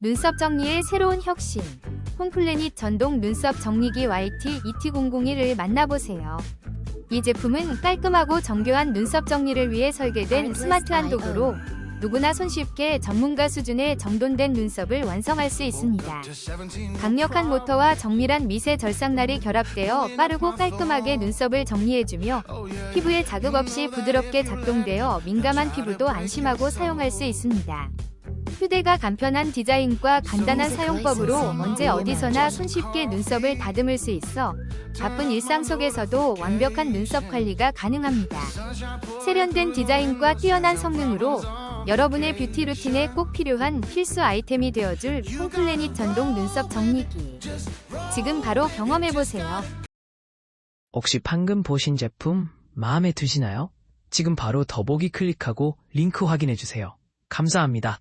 눈썹 정리의 새로운 혁신. 홈플래닛 전동 눈썹 정리기 YT ET001을 만나보세요. 이 제품은 깔끔하고 정교한 눈썹 정리를 위해 설계된 스마트한 도구로 누구나 손쉽게 전문가 수준의 정돈된 눈썹을 완성할 수 있습니다. 강력한 모터와 정밀한 미세 절삭날이 결합되어 빠르고 깔끔하게 눈썹을 정리해주며 피부에 자극 없이 부드럽게 작동되어 민감한 피부도 안심하고 사용할 수 있습니다. 휴대가 간편한 디자인과 간단한 사용법으로 언제 어디서나 손쉽게 눈썹을 다듬을 수 있어 바쁜 일상 속에서도 완벽한 눈썹 관리가 가능합니다. 세련된 디자인과 뛰어난 성능으로 여러분의 뷰티 루틴에 꼭 필요한 필수 아이템이 되어줄 홈플래닛 전동 눈썹 정리기. 지금 바로 경험해보세요. 혹시 방금 보신 제품 마음에 드시나요? 지금 바로 더보기 클릭하고 링크 확인해주세요. 감사합니다.